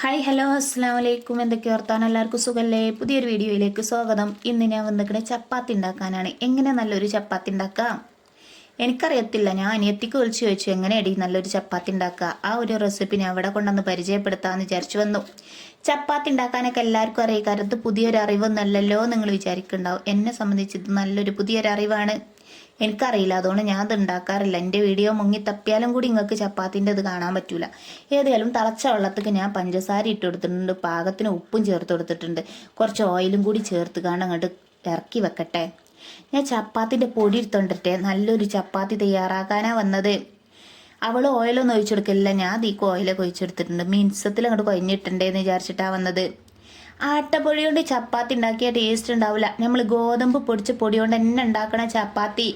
Hi hello അസ്സാം വലൈക്കും എന്തൊക്കെ ഓർത്താൻ എല്ലാവർക്കും സുഖല്ലേ? പുതിയൊരു വീഡിയോയിലേക്ക് സ്വാഗതം. ഇന്ന് ഞാൻ വന്നിരിക്കുന്നത് ചപ്പാത്തി ഉണ്ടാക്കാനാണ്. എങ്ങനെ നല്ലൊരു ചപ്പാത്തി ഉണ്ടാക്കാം? എനിക്കറിയത്തില്ല. ഞാൻ അനിയത്തിക്ക് വിളിച്ചു ചോദിച്ചു എങ്ങനെയടി നല്ലൊരു ചപ്പാത്തി ഉണ്ടാക്കുക ആ ഒരു റെസിപ്പി ഞാൻ അവിടെ കൊണ്ടുവന്ന് പരിചയപ്പെടുത്താമെന്ന് വിചാരിച്ചു വന്നു. ചപ്പാത്തി ഉണ്ടാക്കാനൊക്കെ എല്ലാവർക്കും അറിയാം. കാരണം ഇത് പുതിയൊരു അറിവൊന്നല്ലല്ലോ നിങ്ങൾ വിചാരിക്കുന്നുണ്ടാവും. എന്നെ സംബന്ധിച്ച് ഇത് നല്ലൊരു പുതിയൊരു അറിവാണ് എനിക്കറിയില്ല. അതുകൊണ്ട് ഞാൻ അത് ഉണ്ടാക്കാറില്ല. എന്റെ വീഡിയോ മുങ്ങി തപ്പിയാലും കൂടി നിങ്ങൾക്ക് ചപ്പാത്തിന്റെ ഇത് കാണാൻ പറ്റൂല. ഏതായാലും തിളച്ച വെള്ളത്തേക്ക് ഞാൻ പഞ്ചസാര ഇട്ട് കൊടുത്തിട്ടുണ്ട്. പാകത്തിന് ഉപ്പും ചേർത്ത് കൊടുത്തിട്ടുണ്ട്. കുറച്ച് ഓയിലും കൂടി ചേർത്ത് കാണാൻ അങ്ങോട്ട് ഇറക്കി വെക്കട്ടെ. ഞാൻ ചപ്പാത്തിന്റെ പൊടി എടുത്തോണ്ടിട്ടെ നല്ലൊരു ചപ്പാത്തി തയ്യാറാക്കാനാ വന്നത്. അവൾ ഓയിലൊന്നും ഒഴിച്ചെടുക്കില്ല ഞാൻ തീക്ക് ഓയിലൊക്കെ ഒഴിച്ചെടുത്തിട്ടുണ്ട്. മീൻസത്തിൽ അങ്ങോട്ട് കൊഞ്ഞിട്ടുണ്ടേന്ന് വിചാരിച്ചിട്ടാ വന്നത്. ആട്ടപ്പൊടി കൊണ്ട് ചപ്പാത്തി ഉണ്ടാക്കിയ ടേസ്റ്റ് ഉണ്ടാവില്ല നമ്മൾ ഗോതമ്പ് പൊടിച്ച പൊടി കൊണ്ട് തന്നെ ഉണ്ടാക്കണ ചപ്പാത്തി.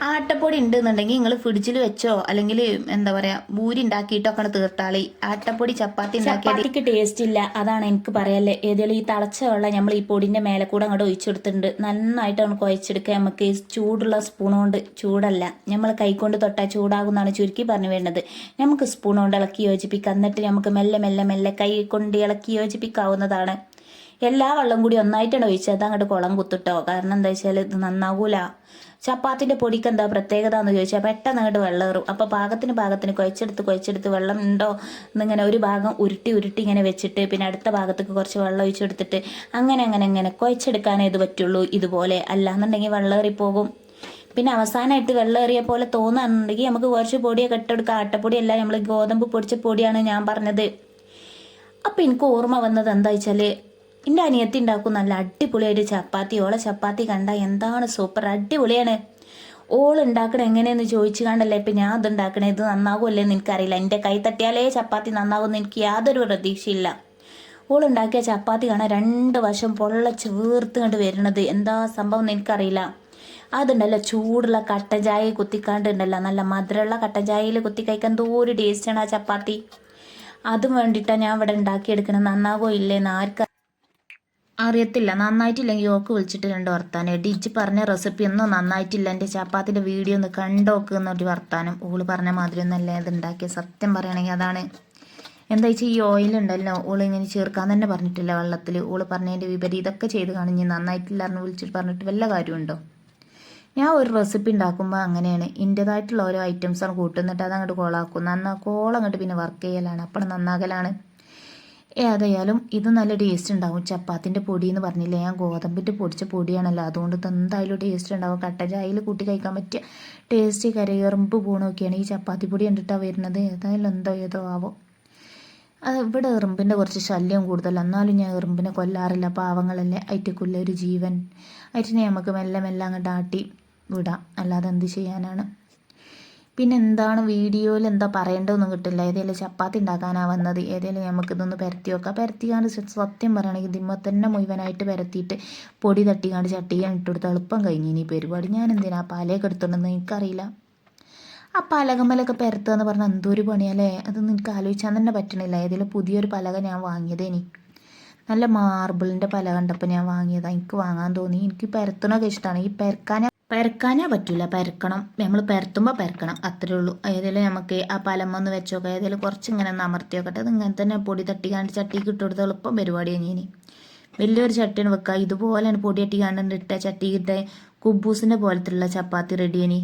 ആട്ടപ്പൊടി ഉണ്ടെന്നുണ്ടെങ്കിൽ നിങ്ങൾ ഫ്രിഡ്ജിൽ വെച്ചോ അല്ലെങ്കിൽ എന്താ പറയാ ഭൂരി ഉണ്ടാക്കിയിട്ടൊക്കെ തീർത്താളി. ആട്ടപ്പൊടി ചപ്പാത്തി ഉണ്ടാക്കിയാൽ ടേസ്റ്റ് ഇല്ല. അതാണ് എനിക്ക് പറയല്ലേ ഏതെങ്കിലും ഈ തളച്ച വെള്ളം നമ്മൾ ഈ പൊടിന്റെ മേലെ കൂടെ അങ്ങോട്ട് ഒഴിച്ചെടുത്തിട്ടുണ്ട്. നന്നായിട്ടാണ് കുഴച്ചെടുക്കുക. നമുക്ക് ചൂടുള്ള സ്പൂൺ കൊണ്ട് ചൂടല്ല. നമ്മൾ കൈകൊണ്ട് തൊട്ടാൽ ചൂടാകുന്നാണ് ചുരുക്കി പറഞ്ഞു വേണ്ടത് നമുക്ക് സ്പൂൺ കൊണ്ട് ഇളക്കി യോജിപ്പിക്കാം. എന്നിട്ട് നമുക്ക് മെല്ലെ മെല്ലെ മെല്ലെ കൈ കൊണ്ട് ഇളക്കി യോജിപ്പിക്കാവുന്നതാണ്. എല്ലാ വെള്ളം കൂടി ഒന്നായിട്ടാണ് ഒഴിച്ചത്. അങ്ങോട്ട് കുളം കുത്തിട്ടോ. കാരണം എന്താ വെച്ചാൽ ഇത് നന്നാകൂല ചപ്പാത്തിന്റെ പൊടിക്ക് എന്താ പ്രത്യേകത എന്ന് ചോദിച്ചാൽ പെട്ടെന്ന് അങ്ങോട്ട് വെള്ളം കയറും അപ്പോൾ പാകത്തിന് പാകത്തിന് കുഴച്ചെടുത്ത് കുഴച്ചെടുത്ത് വെള്ളം ഉണ്ടോ എന്നിങ്ങനെ ഒരു ഭാഗം ഉരുട്ടി ഉരുട്ടി ഇങ്ങനെ വെച്ചിട്ട് പിന്നെ അടുത്ത ഭാഗത്തേക്ക് കുറച്ച് വെള്ളം ഒഴിച്ചെടുത്തിട്ട് അങ്ങനെ അങ്ങനെ അങ്ങനെ കുഴച്ചെടുക്കാനേ ഇത് പറ്റുള്ളൂ ഇതുപോലെ. അല്ലാന്നുണ്ടെങ്കിൽ വെള്ളം കയറിപ്പോകും പിന്നെ അവസാനമായിട്ട് വെള്ളം ഏറിയ പോലെ തോന്നുകയാണെന്നുണ്ടെങ്കിൽ നമുക്ക് കുറച്ച് പൊടിയൊക്കെ ഇട്ടെടുക്കാം ആട്ടപ്പൊടിയല്ല നമ്മൾ ഗോതമ്പ് പൊടിച്ച പൊടിയാണ് ഞാൻ പറഞ്ഞത്. അപ്പം എനിക്ക് ഓർമ്മ വന്നത് എന്താ വെച്ചാൽ എന്റെ അനിയത്തി ഉണ്ടാക്കും നല്ല അടിപൊളിയായിട്ട് ചപ്പാത്തി. ഓളെ ചപ്പാത്തി കണ്ട എന്താണ് സൂപ്പർ അടിപൊളിയാണ്. ഓൾ ഉണ്ടാക്കണ എങ്ങനെയെന്ന് ചോദിച്ചു കണ്ടല്ലേ ഇപ്പം ഞാൻ അത് ഉണ്ടാക്കണേ ഇത് നന്നാകുമല്ലേന്ന് എനിക്കറിയില്ല. എന്റെ കൈ തട്ടിയാലേ ചപ്പാത്തി നന്നാകുമെന്ന് എനിക്ക് യാതൊരു പ്രതീക്ഷയില്ല. ഓൾ ഉണ്ടാക്കിയ ചപ്പാത്തി കാണാൻ രണ്ട് വശം പൊള്ളച്ച് വീർത്ത് കണ്ട് വരുന്നത് എന്താ സംഭവം എന്ന് എനിക്കറിയില്ല. അതുണ്ടല്ലോ ചൂടുള്ള കട്ടൻ ചായ കുത്തിക്കാണ്ടുണ്ടല്ലോ. നല്ല മധുരമുള്ള കട്ടൻ ചായയിൽ കുത്തി കഴിക്കാൻ എന്തോ ഒരു ടേസ്റ്റാണ് ആ ചപ്പാത്തി. അതും വേണ്ടിയിട്ടാണ് ഞാൻ ഇവിടെ ഉണ്ടാക്കിയെടുക്കുന്നത് നന്നാകോ ഇല്ലേന്ന് ആർക്കും അറിയത്തില്ല. നന്നായിട്ടില്ലെങ്കിൽ ഓക്ക് വിളിച്ചിട്ട് രണ്ട് വർത്താനം. ഡിജി പറഞ്ഞ റെസിപ്പി ഒന്നും നന്നായിട്ടില്ല. എന്റെ ചപ്പാത്തിന്റെ വീഡിയോ ഒന്ന് കണ്ടോക്ക് എന്നൊരു വർത്താനം. ഓൾ പറഞ്ഞ മാതിരി ഒന്നല്ല ഇത് ഉണ്ടാക്കിയ സത്യം പറയുകയാണെങ്കിൽ അതാണ്. എന്താ വെച്ചാൽ ഈ ഓയിൽ ഉണ്ടല്ലോ. ഓൾ ഇങ്ങനെ ചേർക്കാൻ തന്നെ പറഞ്ഞിട്ടില്ല വെള്ളത്തിൽ ഓൾ പറഞ്ഞതിന്റെ വിപരീതമൊക്കെ ചെയ്ത് കാണിഞ്ഞ് നന്നായിട്ടില്ല എന്ന് വിളിച്ചിട്ട് പറഞ്ഞിട്ട് വല്ല കാര്യമുണ്ടോ? ഞാൻ ഒരു റെസിപ്പി ഉണ്ടാക്കുമ്പോൾ അങ്ങനെയാണ്. എന്റെതായിട്ടുള്ള ഓരോ ഐറ്റംസാണ് കൂട്ടുന്നിട്ട് അതങ്ങോട്ട് കോളാക്കും നന്നാ കോളങ്ങോട്ട് പിന്നെ വർക്ക് ചെയ്യലാണ്. അപ്പോൾ നന്നാകലാണ്. ഏതായാലും ഇത് നല്ല ടേസ്റ്റ് ഉണ്ടാവും. ചപ്പാത്തിന്റെ പൊടി എന്ന് പറഞ്ഞില്ലേ? ഞാൻ ഗോതമ്പിന്റെ പൊടിച്ച പൊടിയാണല്ലോ. അതുകൊണ്ട് എന്തായാലും ടേസ്റ്റ് ഉണ്ടാവും. കട്ട ചായയിൽ കൂട്ടി കഴിക്കാൻ പറ്റിയ ടേസ്റ്റ് കരയറുമ്പ് പോണൊക്കെയാണ് ഈ ചപ്പാത്തി പൊടി കണ്ടിട്ടാണ് വരുന്നത്. ഏതായാലും എന്തോ ഏതോ ആവോ. അത് ഇവിടെ എറുമ്പിന്റെ കുറച്ച് ശല്യം കൂടുതൽ എന്നാലും ഞാൻ എറുമ്പിനെ കൊല്ലാറില്ല. പാവങ്ങളല്ലേ. അയറ്റക്കുള്ള ഒരു ജീവൻ. അയറ്റിനെ നമുക്ക് മെല്ലെ മെല്ലെ അങ്ങോട്ട് ആട്ടി വിടാം. അല്ലാതെ എന്ത് ചെയ്യാനാണ്? പിന്നെ എന്താണ് വീഡിയോയിൽ എന്താ പറയേണ്ടതൊന്നും കിട്ടില്ല. ഏതെങ്കിലും ചപ്പാത്തി ഉണ്ടാക്കാനാണ് വന്നത്. ഏതെങ്കിലും നമുക്കിതൊന്ന് പരത്തി വെക്കാം. പരത്തിക്കാണ്ട് സത്യം പറയുകയാണെങ്കിൽ ഇതിമ്മ തന്നെ മുഴുവനായിട്ട് പരത്തിയിട്ട് പൊടി തട്ടിക്കാണ്ട് ചട്ടിക്കാൻ ഇട്ടെടുത്ത് എളുപ്പം കഴിഞ്ഞ് ഇനി പരിപാടി. ഞാൻ എന്തിനാ പാലയൊക്കെ എടുത്തോണ്ടെന്ന് എനിക്കറിയില്ല. ആ പലകമ്മലൊക്കെ പരത്തുക എന്ന് പറഞ്ഞാൽ എന്തോ ഒരു പണിയല്ലേ അതൊന്നും എനിക്ക് ആലോചിച്ചാൽ തന്നെ പറ്റണില്ല. ഏതെങ്കിലും പുതിയൊരു പലക ഞാൻ വാങ്ങിയതേനി നല്ല മാർബിളിന്റെ പല കണ്ടപ്പോൾ ഞാൻ വാങ്ങിയതാണ് എനിക്ക് വാങ്ങാൻ തോന്നി. എനിക്ക് പരത്തണമൊക്കെ ഇഷ്ടമാണ് ഈ പരക്കാൻ പരക്കാനാ പറ്റില്ല പരക്കണം. നമ്മൾ പരത്തുമ്പോൾ പരക്കണം. അത്രേ ഉള്ളൂ. ഏതെങ്കിലും നമുക്ക് ആ പലം ഒന്ന് വെച്ചോക്കാം. ഏതെങ്കിലും കുറച്ച് ഇങ്ങനെ ഒന്ന് അമർത്തി നോക്കട്ടെ. അത് ഇങ്ങനെ തന്നെ പൊടി തട്ടിക്കാണ്ട് ചട്ടിക്ക് ഇട്ട് കൊടുത്ത് എളുപ്പം പരിപാടിയാണ് ഇനി. വലിയൊരു ചട്ടിയാണ് വെക്കുക ഇതുപോലെയാണ് പൊടി തട്ടി കാണ്ട് ഇട്ട ചട്ടി ഇട്ട കുബൂസിന്റെ പോലത്തുള്ള ചപ്പാത്തി റെഡിയാണ്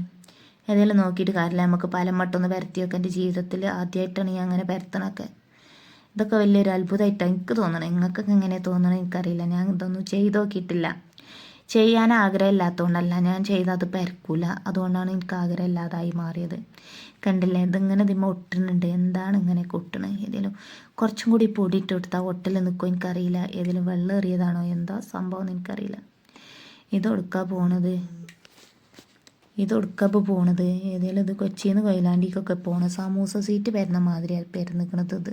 ഏതെങ്കിലും നോക്കിയിട്ട് കാര്യമില്ല. നമുക്ക് പലമട്ടൊന്ന് പരത്തി വെക്കാം. എന്റെ ജീവിതത്തിൽ ആദ്യമായിട്ടാണ് ഞാൻ അങ്ങനെ പരത്തണൊക്കെ ഇതൊക്കെ വലിയൊരു അത്ഭുതമായിട്ടാണ് എനിക്ക് തോന്നണം. നിങ്ങൾക്കൊക്കെ എങ്ങനെ തോന്നണം എനിക്കറിയില്ല. ഞാൻ ഇതൊന്നും ചെയ്തു നോക്കിയിട്ടില്ല. ചെയ്യാൻ ആഗ്രഹമില്ലാത്തതുകൊണ്ടല്ല ഞാൻ ചെയ്തത് പരക്കൂല. അതുകൊണ്ടാണ് എനിക്ക് ആഗ്രഹമില്ലാതായി മാറിയത്. കണ്ടില്ലേ? ഇതിങ്ങനെ ഇതിമ്മ ഒട്ടുന്നുണ്ട് എന്താണ് ഇങ്ങനെ കൊട്ടണത് ഏതെങ്കിലും കുറച്ചും കൂടി പൊടി ഇട്ട് കൊടുത്താൽ ഒട്ടൽ നിൽക്കും എനിക്കറിയില്ല. ഏതെങ്കിലും വെള്ളം എറിയതാണോ? എന്താ സംഭവം എനിക്കറിയില്ല. ഇത് ഒടുക്കാ പോണത്. ഇത് ഒടുക്കപ്പോൾ പോണത്. ഏതെങ്കിലും ഇത് കൊച്ചിയിൽ നിന്ന് കൊയിലാണ്ടിക്കൊക്കെ പോണ. സമൂസ സീറ്റ് വരുന്ന മാതിരിയാണ് പെരുന്നിക്കണത് ഇത്.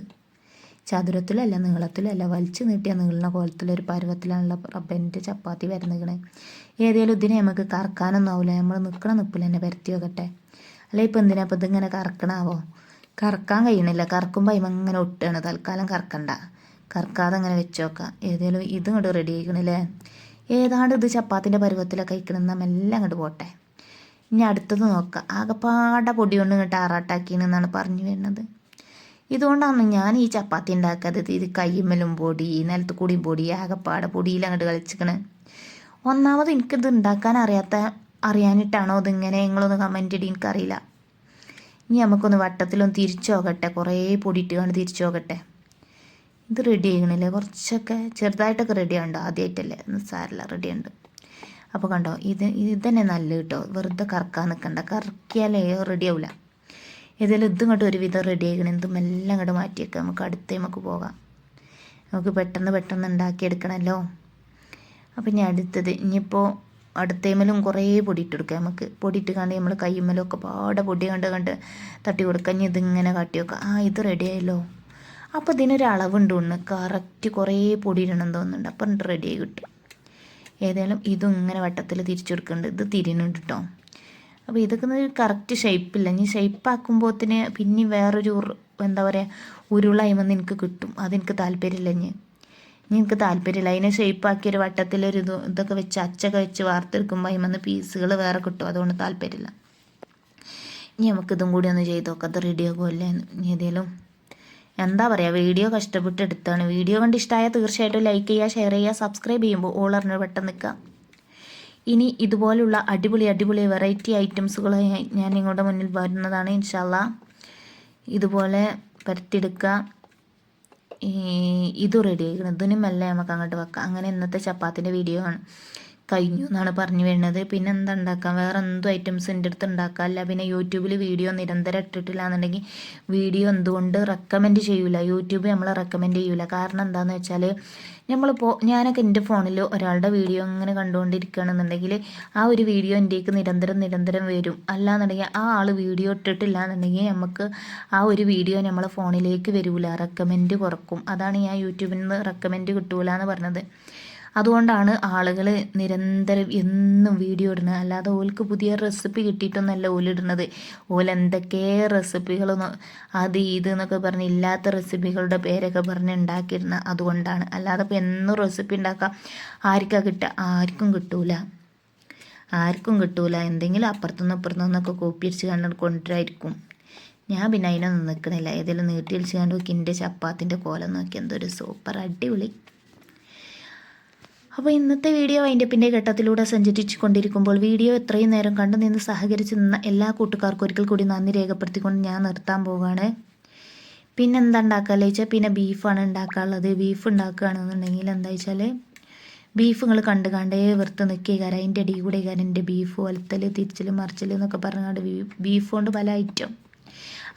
ചതുരത്തിലല്ല നീളത്തിലല്ല വലിച്ചു നീട്ടിയ നീളുന്ന കോലത്തിലൊരു പരുവത്തിലാണുള്ള റബ്ബന്റെ ചപ്പാത്തി വരുന്നിക്കണേ. ഏതായാലും ഇതിനെ നമുക്ക് കറക്കാനൊന്നും ആവില്ല നമ്മൾ നിൽക്കണ നിപ്പിൽ തന്നെ പരത്തി വെക്കട്ടെ. അല്ലെ ഇപ്പം എന്തിനാ ഇപ്പം ഇതിങ്ങനെ കറക്കണാവോ? കറക്കാൻ കഴിയണില്ല കറക്കുമ്പോൾ അതിമ ഇങ്ങനെ ഒട്ടാണ്. തൽക്കാലം കറക്കണ്ട. കറക്കാതെ അങ്ങനെ വെച്ച് നോക്കാം. ഏതായാലും ഇതും ഇങ്ങോട്ട് റെഡി ആയിക്കണല്ലേ ഏതാണ്ട് ഇത് ചപ്പാത്തിന്റെ പരുവത്തിലൊക്കെ കഴിക്കണമെന്ന എല്ലാം അങ്ങോട്ട് പോട്ടെ. ഇനി അടുത്തത് നോക്കാം. ആകെപ്പാടെ പൊടി കൊണ്ട് ഇങ്ങോട്ട് ആറാട്ടാക്കിയെന്നാണ് പറഞ്ഞു വരുന്നത്. ഇതുകൊണ്ടാണ് ഞാൻ ഈ ചപ്പാത്തി ഉണ്ടാക്കാത്തത്. ഇത് കയ്യുമ്മലും പൊടി നിലത്ത് കൂടിയും പൊടി ആകപ്പാടെ പൊടിയിൽ അങ്ങോട്ട് കളിച്ചിക്കണ് ഒന്നാമത് എനിക്കിത് ഉണ്ടാക്കാൻ അറിയാത്ത അറിയാനിട്ടാണോ ഇതിങ്ങനെ നിങ്ങളൊന്ന് കമന്റ് ഇടി എനിക്കറിയില്ല. ഇനി നമുക്കൊന്ന് വട്ടത്തിലൊന്ന് തിരിച്ചു നോക്കട്ടെ. കുറേ പൊടി ഇട്ട് കണ്ട് തിരിച്ചു നോക്കട്ടെ. ഇത് റെഡി ആകണില്ലേ കുറച്ചൊക്കെ ചെറുതായിട്ടൊക്കെ റെഡി ആവുണ്ടോ? ആദ്യമായിട്ടല്ലേ സാരല്ല റെഡി ഉണ്ട് അപ്പോൾ കണ്ടോ? ഇത് ഇത് തന്നെ നല്ല കേട്ടോ. വെറുതെ കറക്കാൻ നിൽക്കണ്ട കറക്കിയാലേ റെഡി ആവില്ല ഏതായാലും ഇതും ഇങ്ങോട്ട് ഒരുവിധം റെഡി ആയിക്കണം. എന്തും എല്ലാം ഇങ്ങോട്ട് മാറ്റിയേക്കാം. നമുക്ക് അടുത്തേ നമുക്ക് പോകാം. നമുക്ക് പെട്ടെന്ന് പെട്ടെന്ന് ഉണ്ടാക്കിയെടുക്കണമല്ലോ അപ്പം ഇനി അടുത്തത് ഇനിയിപ്പോൾ അടുത്തേമലും കുറേ പൊടി ഇട്ട് കൊടുക്കാം. നമുക്ക് പൊടി ഇട്ട് കണ്ട് നമ്മൾ കയ്യുമ്മലും ഒക്കെ പാടെ പൊടി കണ്ട് കണ്ട് തട്ടി കൊടുക്കാം. ഇനി ഇതിങ്ങനെ കാട്ടി വെക്കാം. ആ ഇത് റെഡി ആയല്ലോ. അപ്പോൾ ഇതിനൊരു അളവുണ്ട് ഒന്ന് കറക്റ്റ് കുറേ പൊടി ഇടണം തോന്നുന്നുണ്ട്. അപ്പം റെഡി ആയി കിട്ടും. ഏതായാലും ഇതും ഇങ്ങനെ വട്ടത്തിൽ തിരിച്ചു കൊടുക്കുന്നുണ്ട് ഇത് കേട്ടോ അപ്പോൾ ഇതൊക്കെ കറക്റ്റ് ഷേപ്പില്ല ഇനി ഷേപ്പാക്കുമ്പോഴത്തിന് പിന്നെ വേറൊരു എന്താ പറയുക ഉരുളായ്മന്ന് എനിക്ക് കിട്ടും. അതെനിക്ക് താല്പര്യമില്ല ഇനി. എനിക്ക് താല്പര്യമില്ല. അതിനെ ഷേപ്പാക്കി ഒരു വട്ടത്തിലൊരു ഇത് ഇതൊക്കെ വെച്ച് അച്ചൊക്കെ വെച്ച് വാർത്തെടുക്കുമ്പോൾ അതിമെന്ന് പീസുകൾ വേറെ കിട്ടും. അതുകൊണ്ട് താല്പര്യമില്ല. ഇനി നമുക്കിതും കൂടി ഒന്ന് ചെയ്ത് നോക്കാം. അത് റെഡി ആകുമല്ലേ ഇനി ഏതെങ്കിലും എന്താ പറയുക വീഡിയോ കഷ്ടപ്പെട്ട് എടുത്താണ്. വീഡിയോ കണ്ട് ഇഷ്ടമായാൽ തീർച്ചയായിട്ടും ലൈക്ക് ചെയ്യുക ഷെയർ ചെയ്യുക സബ്സ്ക്രൈബ് ചെയ്യുമ്പോൾ അറിഞ്ഞ് പെട്ടെന്ന് നിൽക്കുക. ഇനി ഇതുപോലുള്ള അടിപൊളി അടിപൊളി വെറൈറ്റി ഐറ്റംസുകൾ ഞാൻ നിങ്ങളുടെ മുന്നിൽ വരുന്നതാണ് ഇൻഷാല്ല ഇതുപോലെ പരത്തിയെടുക്കുക ഇത് റെഡി ആയിരിക്കണം ഇതിനും മെല്ലെ നമുക്ക് അങ്ങോട്ട് വെക്കാം. അങ്ങനെ ഇന്നത്തെ ചപ്പാത്തിന്റെ വീഡിയോ ആണ്. കഴിഞ്ഞു എന്നാണ് പറഞ്ഞു വരുന്നത്. പിന്നെ എന്താ ഉണ്ടാക്കാം വേറെ എന്തും ഐറ്റംസ് എന്റെ അടുത്ത് ഉണ്ടാക്കാമല്ല പിന്നെ യൂട്യൂബിൽ വീഡിയോ നിരന്തരം ഇട്ടിട്ടില്ല എന്നുണ്ടെങ്കിൽ വീഡിയോ എന്തുകൊണ്ട് റെക്കമെൻഡ് ചെയ്യൂല? യൂട്യൂബ് നമ്മൾ റെക്കമെൻഡ് ചെയ്യൂല. കാരണം എന്താണെന്ന് വെച്ചാൽ നമ്മളിപ്പോൾ ഞാനൊക്കെ എന്റെ ഫോണിൽ ഒരാളുടെ വീഡിയോ ഇങ്ങനെ കണ്ടുകൊണ്ടിരിക്കുകയാണെന്നുണ്ടെങ്കിൽ ആ ഒരു വീഡിയോ എന്റെക്ക് നിരന്തരം നിരന്തരം വരും. അല്ലാന്നുണ്ടെങ്കിൽ ആ ആൾ വീഡിയോ ഇട്ടിട്ടില്ല എന്നുണ്ടെങ്കിൽ നമുക്ക് ആ ഒരു വീഡിയോ നമ്മളെ ഫോണിലേക്ക് വരൂല. റെക്കമെൻഡ് കുറക്കും. അതാണ് ഞാൻ യൂട്യൂബിൽ നിന്ന് റെക്കമെൻഡ് കിട്ടൂല എന്ന് പറഞ്ഞത്. അതുകൊണ്ടാണ് ആളുകൾ നിരന്തരം എന്നും വീഡിയോ ഇടുന്നത്. അല്ലാതെ ഓൽക്ക് പുതിയ റെസിപ്പി കിട്ടിയിട്ടൊന്നല്ല ഓലിടുന്നത് ഓൽ എന്തൊക്കെ റെസിപ്പികൾ അത് ഇത് എന്നൊക്കെ പറഞ്ഞ് ഇല്ലാത്ത റെസിപ്പികളുടെ പേരൊക്കെ പറഞ്ഞ് ഉണ്ടാക്കിയിരുന്ന അതുകൊണ്ടാണ്. അല്ലാതെ ഇപ്പോൾ എന്നും റെസിപ്പി ഉണ്ടാക്കാം ആർക്കാ കിട്ടുക ആർക്കും കിട്ടൂല. ആർക്കും കിട്ടൂല. എന്തെങ്കിലും അപ്പുറത്തുനിന്ന് ഇപ്പുറത്തുനിന്നൊക്കെ കോപ്പി അടിച്ച് കണ്ടു കൊണ്ടുവരായിരിക്കും. ഞാൻ പിന്നെ അതിനൊന്നും നിൽക്കണില്ല ഏതെങ്കിലും നീട്ടി അടിച്ച് കണ്ടു എന്റെ ചപ്പാത്തിന്റെ കോലം നോക്കി എന്തൊരു സൂപ്പർ അടിപൊളി അപ്പോൾ ഇന്നത്തെ വീഡിയോ വൈൻഡപ്പിന്റെ ഘട്ടത്തിലൂടെ സഞ്ചരിച്ചു കൊണ്ടിരിക്കുമ്പോൾ വീഡിയോ എത്രയും നേരം കണ്ടു നിന്ന് സഹകരിച്ച് നിന്ന എല്ലാ കൂട്ടുകാർക്കും ഒരിക്കൽ കൂടി നന്ദി രേഖപ്പെടുത്തിക്കൊണ്ട് ഞാൻ നിർത്താൻ പോവുകയാണ്. പിന്നെ എന്താ ഉണ്ടാക്കാന്ന് വെച്ചാൽ പിന്നെ ബീഫാണ് ഉണ്ടാക്കാനുള്ളത്. ബീഫ് ഉണ്ടാക്കുകയാണെന്നുണ്ടെങ്കിൽ എന്താ വെച്ചാൽ ബീഫ് നിങ്ങൾ കണ്ട് കണ്ടേ വെറുത്ത് നിൽക്കുക. അതിന്റെ അടി കൂടെ എന്റെ ബീഫ് ഒലത്തൽ തിരിച്ചൽ മറിച്ചൽ എന്നൊക്കെ പറഞ്ഞുകൊണ്ട് ബീഫ് കൊണ്ട് പല ഐറ്റം.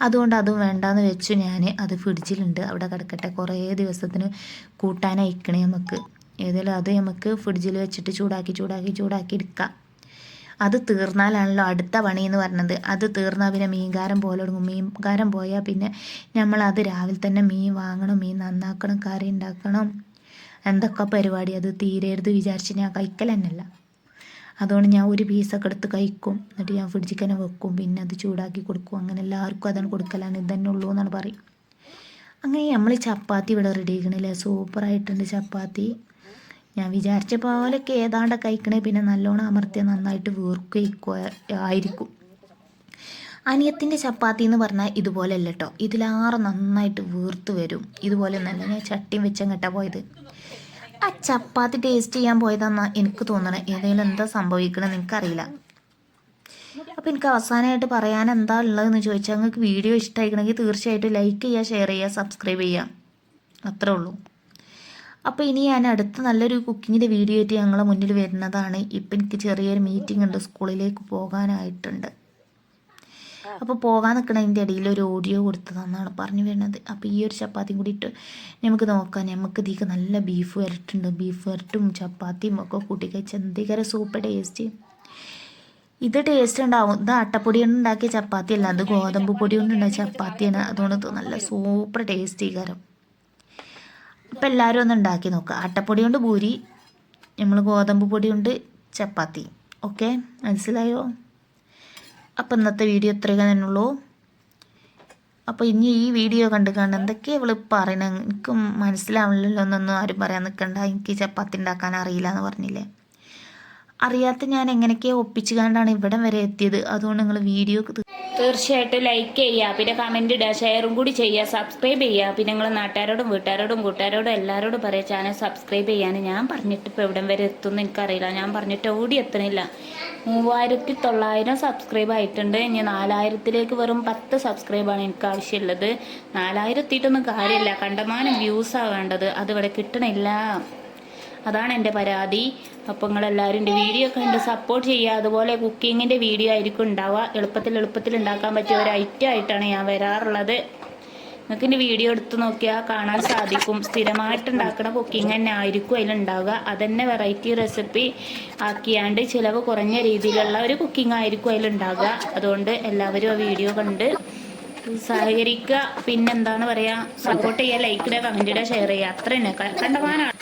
അതുകൊണ്ട് അതും വേണ്ടാന്ന് വെച്ചു ഞാൻ. അത് ഫ്രിഡ്ജിലുണ്ട്. അവിടെ കിടക്കട്ടെ. കുറേ ദിവസത്തിന് കൂട്ടാനയക്കണേ നമുക്ക്. ഏതായാലും അത് നമുക്ക് ഫ്രിഡ്ജിൽ വെച്ചിട്ട് ചൂടാക്കി ചൂടാക്കി ചൂടാക്കി എടുക്കാം. അത് തീർന്നാലാണല്ലോ അടുത്ത പണി എന്ന് പറഞ്ഞത്. അത് തീർന്നാൽ പിന്നെ മീൻകാരം പോലെ തുടങ്ങും മീൻകാരം പോയാൽ പിന്നെ നമ്മൾ അത് രാവിലെ തന്നെ മീൻ വാങ്ങണം മീൻ നന്നാക്കണം കറി ഉണ്ടാക്കണം. എന്തൊക്കെ പരിപാടി അത് തീരരുത് വിചാരിച്ച് ഞാൻ കഴിക്കൽ തന്നെയല്ല. അതുകൊണ്ട് ഞാൻ ഒരു പീസൊക്കെ എടുത്ത് കഴിക്കും. എന്നിട്ട് ഞാൻ ഫ്രിഡ്ജിൽ തന്നെ വെക്കും. പിന്നെ അത് ചൂടാക്കി കൊടുക്കും. അങ്ങനെ എല്ലാവർക്കും അതാണ് കൊടുക്കലാണ്. ഇത് തന്നെ ഉള്ളൂ എന്നാണ് പറയും അങ്ങനെ നമ്മൾ ചപ്പാത്തി ഇവിടെ റെഡി ആക്കണില്ലേ? സൂപ്പറായിട്ടുണ്ട് ചപ്പാത്തി. ഞാൻ വിചാരിച്ച പോലൊക്കെ ഏതാണ്ട് കഴിക്കണേ പിന്നെ നല്ലോണം അമർത്തിയ നന്നായിട്ട് വീർക്കുക ആയിരിക്കും. അനിയത്തിന്റെ ചപ്പാത്തി എന്ന് പറഞ്ഞാൽ ഇതുപോലെ അല്ല കേട്ടോ ഇതിലാറ് നന്നായിട്ട് വീർത്ത് വരും. ഇതുപോലെ ഒന്നല്ല ഞാൻ ചട്ടിയും വെച്ചങ്ങട്ടാ പോയത്. ആ ചപ്പാത്തി ടേസ്റ്റ് ചെയ്യാൻ പോയതാന്നാ എനിക്ക് തോന്നണേ. ഏതെങ്കിലും എന്താ സംഭവിക്കണമെന്ന് എനിക്കറിയില്ല അപ്പോൾ എനിക്ക് അവസാനമായിട്ട് പറയാൻ എന്താ ഉള്ളതെന്ന് ചോദിച്ചാൽ നിങ്ങൾക്ക് വീഡിയോ ഇഷ്ടമായിക്കണമെങ്കിൽ തീർച്ചയായിട്ടും ലൈക്ക് ചെയ്യുക ഷെയർ ചെയ്യുക സബ്സ്ക്രൈബ് ചെയ്യുക അത്രേ ഉള്ളൂ. അപ്പോൾ ഇനി ഞാൻ അടുത്ത നല്ലൊരു കുക്കിങ്ങിന്റെ വീഡിയോ ആയിട്ട് ഞങ്ങളെ മുന്നിൽ വരുന്നതാണ്. ഇപ്പം എനിക്ക് ചെറിയൊരു മീറ്റിംഗ് ഉണ്ട്. സ്കൂളിലേക്ക് പോകാനായിട്ടുണ്ട്. അപ്പോൾ പോകാൻ നിൽക്കണതിന്റെ ഇടയിൽ ഒരു ഓഡിയോ കൊടുത്തതെന്നാണ് പറഞ്ഞു വരുന്നത്. അപ്പോൾ ഈ ഒരു ചപ്പാത്തിയും കൂടി ഇട്ട് നമുക്ക് നോക്കാം. നമുക്ക് ഇതിക്ക് നല്ല ബീഫ് വരട്ടുണ്ട്. ബീഫ് വരട്ടും ചപ്പാത്തിയും ഒക്കെ കൂട്ടി കഴിച്ച് എന്തെങ്കിലും സൂപ്പർ ടേസ്റ്റ് ഇത് ടേസ്റ്റ് ഉണ്ടാവും. ഇത് അട്ടപ്പൊടി കൊണ്ട് ഉണ്ടാക്കിയ ചപ്പാത്തി അല്ല അത് ഗോതമ്പ് പൊടി കൊണ്ട് ഉണ്ടാക്കിയ ചപ്പാത്തിയാണ്. അതുകൊണ്ട് നല്ല സൂപ്പർ ടേസ്റ്റ് കാരം. ഇപ്പം എല്ലാവരും ഒന്ന് ഉണ്ടാക്കി നോക്കുക അട്ടപ്പൊടി കൊണ്ട് പൂരി നമ്മൾ ഗോതമ്പ് പൊടി കൊണ്ട് ചപ്പാത്തി. ഓക്കെ? മനസ്സിലായോ? അപ്പം ഇന്നത്തെ വീഡിയോ ഇത്രയൊക്കെ തന്നെയുള്ളൂ അപ്പോൾ ഇനി ഈ വീഡിയോ കണ്ട് കണ്ട് എന്തൊക്കെയാണ് ഇവൾ പറയണത് എനിക്ക് മനസ്സിലാവില്ലല്ലോ എന്നൊന്നും ആരും പറയാൻ നിൽക്കണ്ട എനിക്ക് ചപ്പാത്തി ഉണ്ടാക്കാൻ അറിയില്ല എന്ന് പറഞ്ഞില്ലേ? അറിയാത്ത ഞാൻ എങ്ങനെയൊക്കെയോ ഒപ്പിച്ചു കണ്ടാണ് ഇവിടം വരെ എത്തിയത്. അതുകൊണ്ട് നിങ്ങൾ വീഡിയോ തീർച്ചയായിട്ടും ലൈക്ക് ചെയ്യുക. പിന്നെ കമന്റ് ഇടുക. ഷെയറും കൂടി ചെയ്യുക. സബ്സ്ക്രൈബ് ചെയ്യുക. പിന്നെ നിങ്ങൾ നാട്ടുകാരോടും വീട്ടുകാരോടും കൂട്ടുകാരോടും എല്ലാവരോടും പറയുക ചാനൽ സബ്സ്ക്രൈബ് ചെയ്യാൻ ഞാൻ പറഞ്ഞിട്ട് ഇപ്പോൾ എവിടം വരെ എത്തും എത്തുമെന്ന് എനിക്കറിയില്ല. ഞാൻ പറഞ്ഞിട്ട് ഓടി എത്തണില്ല. മൂവായിരത്തി തൊള്ളായിരം സബ്സ്ക്രൈബ് ആയിട്ടുണ്ട്. ഇനി നാലായിരത്തിലേക്ക് വെറും പത്ത് സബ്സ്ക്രൈബാണ് എനിക്ക് ആവശ്യമുള്ളത്. നാലായിരത്തിയിട്ടൊന്നും കാര്യമില്ല. കണ്ടമാനം വ്യൂസാണ് വേണ്ടത്. അതിവിടെ കിട്ടണില്ല. അതാണ് എന്റെ പരാതി. അപ്പോൾ നിങ്ങളെല്ലാവരും എന്റെ വീഡിയോ കണ്ട് സപ്പോർട്ട് ചെയ്യുക. അതുപോലെ കുക്കിങ്ങിന്റെ വീഡിയോ ആയിരിക്കും ഉണ്ടാവുക. എളുപ്പത്തിൽ എളുപ്പത്തിൽ ഉണ്ടാക്കാൻ പറ്റിയ ഒരു ഐറ്റം ആയിട്ടാണ് ഞാൻ വരാറുള്ളത്. നിങ്ങൾക്ക് എന്റെ വീഡിയോ എടുത്ത് നോക്കിയാൽ കാണാൻ സാധിക്കും. സ്ഥിരമായിട്ട് ഉണ്ടാക്കുന്ന കുക്കിംഗ് തന്നെ ആയിരിക്കും അതിലുണ്ടാവുക അതന്നെ വെറൈറ്റി റെസിപ്പി ആക്കിയാണ്ട് ചിലവ് കുറഞ്ഞ രീതിയിലുള്ള ഒരു കുക്കിംഗ് ആയിരിക്കും അതിലുണ്ടാവുക അതുകൊണ്ട് എല്ലാവരും ആ വീഡിയോ കണ്ട് സഹകരിക്കുക. പിന്നെന്താണ് പറയുക സപ്പോർട്ട് ചെയ്യുക ലൈക്ക് ഇടുക കമന്റ് ഇടുക ഷെയർ ചെയ്യുക. അത്ര തന്നെ കണ്ടമാനാണ്.